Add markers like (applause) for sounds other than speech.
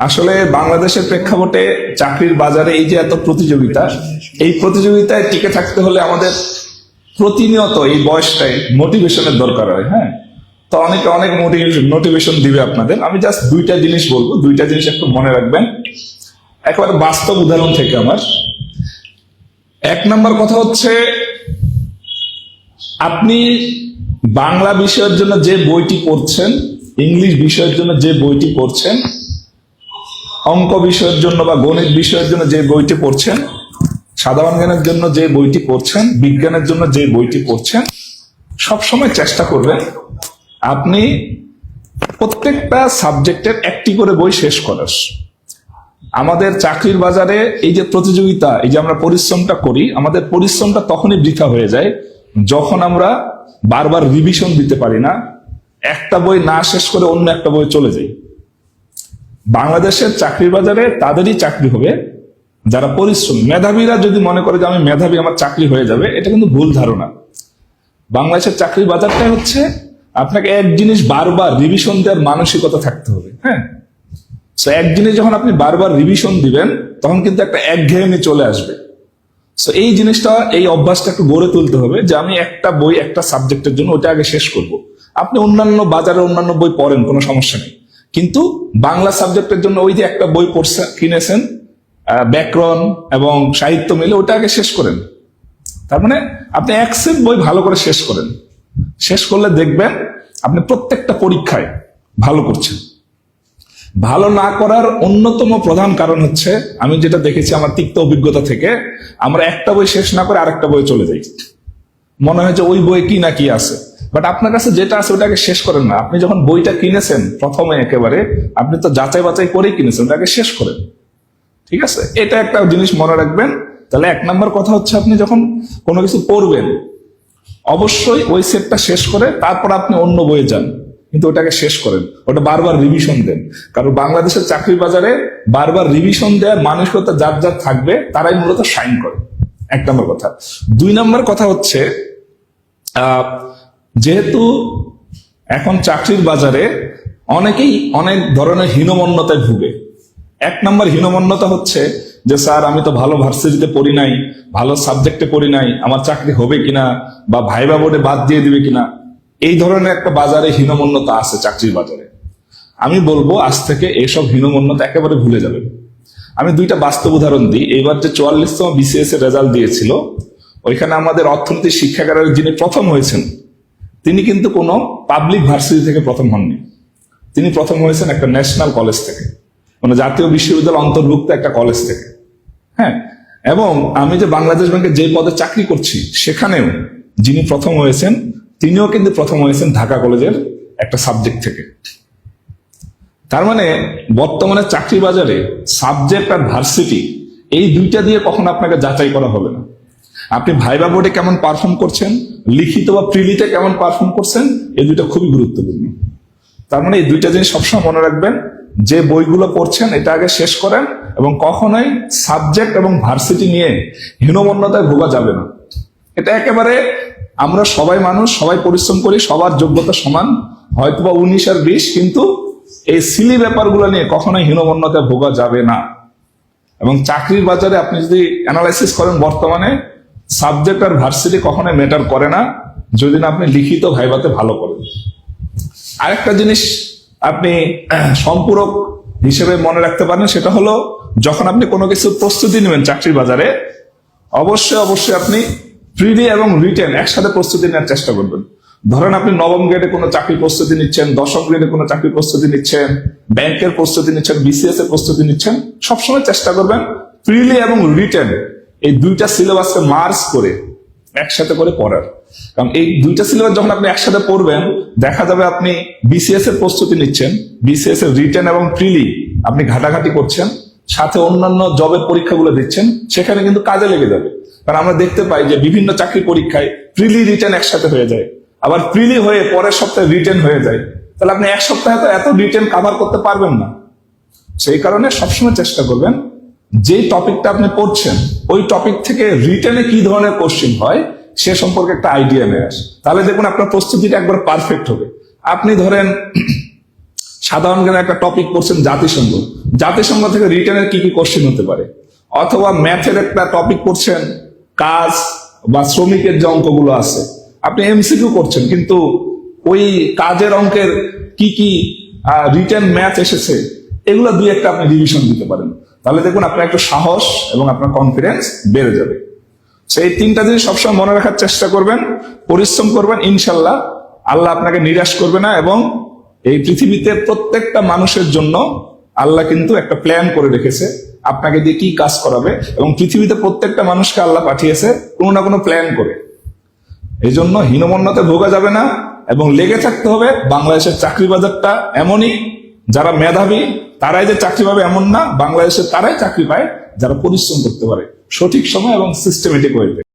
আসলে বাংলাদেশের প্রেক্ষাপটে চাকরির বাজারে এই যে এত প্রতিযোগিতা, এই প্রতিযোগিতায় টিকে থাকতে হলে আমাদের প্রতিনিয়ত এই বয়সটাই মোটিভেশনের দরকার হয় হ্যাঁ? তো অনেকে অনেক মোটিভেশন মোটিভেশন দিবে আপনাদের। আমি জাস্ট দুইটা জিনিস বলব, দুইটা জিনিস একটু মনে রাখবেন। একেবারে বাস্তব উদাহরণ থেকে আমার। এক নম্বর কথা হচ্ছে, আপনি বাংলা বিষয়ের জন্য যে বইটি পড়ছেন, ইংলিশ বিষয়ের জন্য যে বইটি পড়ছেন অঙ্ক বিষয়ের জন্য বা গণিত বিষয়ের জন্য যে বইটি পড়ছেন, সাধারণ জ্ঞানের জন্য যে বইটি পড়ছেন, বিজ্ঞানের জন্য যে বইটি পড়ছেন, সবসময় চেষ্টা করবেন আপনি প্রত্যেকটা সাবজেক্টের একটি করে বই শেষ করার। আমাদের চাকরির বাজারে এই যে প্রতিযোগিতা, এই যে আমরা পরিশ্রমটা করি, আমাদের পরিশ্রমটা তখনই বৃথা হয়ে যায় যখন আমরা বারবার রিভিশন দিতে পারি না। একটা বই না শেষ করে অন্য একটা বই চলে যাই। বাংলাদেশের চাকরির বাজারে তাদেরই চাকরি হবে, যারা পরিশ্রম। মেধাবীরা যদি মনে করে যে আমি মেধাবী, আমার চাকরি হয়ে যাবে, এটা কিন্তু ভুল ধারণা। বাংলাদেশের চাকরির বাজারটাই হচ্ছে আপনাকে এক জিনিস বারবার রিভিশন দেওয়ার মানসিকতা থাকতে হবে হ্যাঁ? তো এক জিনিস যখন আপনি বারবার রিভিশন দিবেন, তখন কিন্তু একটা একঘেয়েমি চলে আসবে। তো এই জিনিসটা, এই অভ্যাসটা একটু গড়ে তুলতে হবে যে আমি একটা বই, একটা সাবজেক্টের জন্য ওটা আগে শেষ করব। আপনি অন্যান্য বাজারে অন্যান্য বই পড়েন, কোনো সমস্যা নেই। কিন্তু বাংলা সাবজেক্টের জন্য ওই যে একটা বই পড়ছে, কিনেছেন ব্যাকরণ এবং সাহিত্য মিলে ওটা আগে শেষ করেন। তার মানে আপনি এক সেট বই ভালো করে শেষ করেন। শেষ করলে দেখবেন আপনি প্রত্যেকটা পরীক্ষায় ভালো করছেন। ভালো না করার অন্যতম প্রধান কারণ হচ্ছে, আমি যেটা দেখেছি আমার তিক্ত অভিজ্ঞতা থেকে, আমরা একটা বই শেষ না করে আরেকটা বই চলে যাই। মনে হয় যে ওই বই কি না কি আছে। বাট আপনার কাছে যেটা আছে ওটাকে শেষ করেন না। আপনি যখন বইটা কিনেছেন প্রথমে একেবারে আপনি তো যাচাই বাছাই করেই কিনেছেন ওটাকে শেষ করেন। ঠিক আছে? এটা একটা জিনিস মনে রাখবেন। তাহলে এক নম্বর কথা হচ্ছে আপনি যখন কোনো কিছু পড়বেন অবশ্যই ওই সেটটা শেষ করে তারপর আপনি অন্য বইয়ে যান। কিন্তু ওটাকে শেষ করেন। ওটা বারবার রিভিশন দেন। কারণ বাংলাদেশের চাকরির বাজারে বারবার রিভিশন দেওয়ার মানসিকতা যার যার থাকবে তারাই মূলত সাইন করে। এক নম্বর কথা। দুই নম্বর কথা হচ্ছে আহ, যেহেতু এখন চাকরির বাজারে অনেকেই অনেক ধরনের হীনমন্যতায় ভুগে। এক নম্বর হীনমন্যতা হচ্ছে যে, স্যার, আমি তো ভালো ভার্সিটিতে পড়ি নাই, ভালো সাবজেক্টে পড়ি নাই, আমার চাকরি হবে কিনা বা ভাইবা বোর্ডে বাদ দিয়ে দিবে কিনা? এই ধরনের একটা বাজারে হীনমন্যতা আছে চাকরির বাজারে। আমি বলব, আজ থেকে এসব হীনমন্যতা একেবারে ভুলে যাবেন। আমি দুইটা বাস্তব উদাহরণ দিই। এবার যে চুয়াল্লিশতম বিসিএস এর রেজাল্ট দিয়েছিল, ওইখানে আমাদের অর্থনীতি শিক্ষাগারের যিনি প্রথম হয়েছেন তিনি কিন্তু কোনো পাবলিক ভার্সিটি থেকে প্রথম হননি। তিনি প্রথম হয়েছেন একটা ন্যাশনাল কলেজ থেকে। মানে জাতীয় বিশ্ববিদ্যালয় অন্তর্ভুক্ত একটা কলেজ থেকে। হ্যাঁ? এবং আমি যে বাংলাদেশ ব্যাংকে যে পদে চাকরি করছি, সেখানেও যিনি প্রথম হয়েছেন, তিনিও কিন্তু প্রথম হয়েছেন ঢাকা কলেজের একটা সাবজেক্ট থেকে। তার মানে বর্তমানে চাকরি বাজারে সাবজেক্ট আর ভার্সিটি এই দুইটা দিয়ে কখনো আপনাকে যাচাই করা হবে না। আপনি ভাইবা বোর্ডে কেমন পারফর্ম করছেন? লিখিত বা প্রিলিতে কেমন পারফর্ম করছেন, এই দুইটা খুবই গুরুত্বপূর্ণ। তার মানে এই দুইটা জিনিস সবসময় মনে রাখবেন, যে বইগুলো পড়ছেন এটা আগে শেষ করেন এবং কখনোই সাবজেক্ট এবং ভার্সিটি নিয়ে হীনমন্যতায় ভোগা যাবে না। এটা একেবারে আমরা সবাই মানুষ, সবাই পরিশ্রম করি, সবার যোগ্যতা সমান, হয়তোবা উনিশ আর বিশ, কিন্তু এই সিলি ব্যাপারগুলো নিয়ে কখনোই হীনমন্যতায় ভোগা যাবে না। এবং চাকরির বাজারে আপনি যদি অ্যানালাইসিস করেন বর্তমানে সাবজেক্ট আর ভার্সিটি কখনোই ম্যাটার করে না যদি না আপনি লিখিত ভাইবাতে ভালো করেন। আরেকটা জিনিস আপনি (clears throat) সম্পূরক হিসেবে মনে রাখতে পারেন, সেটা হলো যখন আপনি কোনো কিছু প্রস্তুতি নেবেন চাকরির বাজারে, অবশ্যই অবশ্যই আপনি প্রিলি এবং রিটেন একসাথে প্রস্তুতি নেওয়ার চেষ্টা করবেন। ধরেন আপনি নবম গ্রেডে কোনো চাকরি প্রস্তুতি নিচ্ছেন, দশম গ্রেডে কোনো চাকরি প্রস্তুতি নিচ্ছেন ব্যাংকের প্রস্তুতি নিচ্ছেন বিসিএস এর প্রস্তুতি নিচ্ছেন, সবসময় চেষ্টা করবেন প্রিলি এবং রিটেন এই দুইটা সিলেবাসকে মার্চ করে একসাথে করে পড়ার। কারণ এই দুইটা সিলেবাস যখন আপনি একসাথে পড়বেন, দেখা যাবে আপনি বিসিএস এর প্রস্তুতি নিচ্ছেন বিসিএস এর রিটেন এবং প্রিলি আপনি ঘাটাঘাটি করছেন, সাথে অন্যান্য জবের পরীক্ষাগুলো দিচ্ছেন, সেখানে কিন্তু কাজে লেগে যাবে। কারণ আমরা দেখতে পাই যে বিভিন্ন চাকরি পরীক্ষায় প্রিলি রিটেন একসাথে হয়ে যায়। আবার প্রিলি হয়ে পরের সপ্তাহে রিটেন হয়ে যায়। তাহলে আপনি এক সপ্তাহে তো এত রিটেন কাভার করতে পারবেন না। সেই কারণে সবসময় চেষ্টা করবেন যে টপিকটা আপনি পড়ছেন, ওই টপিক থেকে রিটেনে কি ধরনের কোশ্চিন হয়, সে সম্পর্কে একটা আইডিয়া নিয়ে আসে। তাহলে দেখুন, আপনার প্রস্তুতিটা একবার পারফেক্ট হবে। আপনি ধরেন, সাধারণ জ্ঞানের একটা টপিক পড়ছেন জাতিসংঘ। জাতিসংঘ থেকে রিটার্নের কি কি কোশ্চেন হতে পারে? অথবা ম্যাথের একটা টপিক পড়ছেন, কাজ বা শ্রমিকের যে অঙ্কগুলো আছে। আপনি এমসিকিউ করছেন, কিন্তু ওই কাজের অঙ্কের কি কি রিটার্ন ম্যাথ এসেছে, এগুলো দুই একটা আপনি রিভিশন দিতে পারেন। তাহলে দেখুন আপনার একটু সাহস এবং আপনার কনফিডেন্স বেড়ে যাবে। সেই তিনটা জিনিস সবসময় মনে রাখার চেষ্টা করবেন, পরিশ্রম করবেন, ইনশাল্লাহ আল্লাহ আপনাকে নিরাশ করবে না এবং এই পৃথিবীতে প্রত্যেকটা মানুষের জন্য আল্লাহ কিন্তু একটা প্ল্যান করে রেখেছে, আপনাকে দিয়ে কি কাজ করাবে এবং পৃথিবীতে প্রত্যেকটা মানুষকে আল্লাহ পাঠিয়েছে, কোনো না কোনো প্ল্যান করে। এই জন্য হীনমন্যতে ভোগা যাবে না এবং লেগে থাকতে হবে বাংলাদেশের চাকরি বাজারটা এমনই যারা মেধাবী, তারাই যে চাকরি পাবে এমন না। বাংলাদেশে তারাই চাকরি পায় যারা পরিশ্রম করতে পারে। সঠিক সময় এবং সিস্টেমেটিক ওয়েতে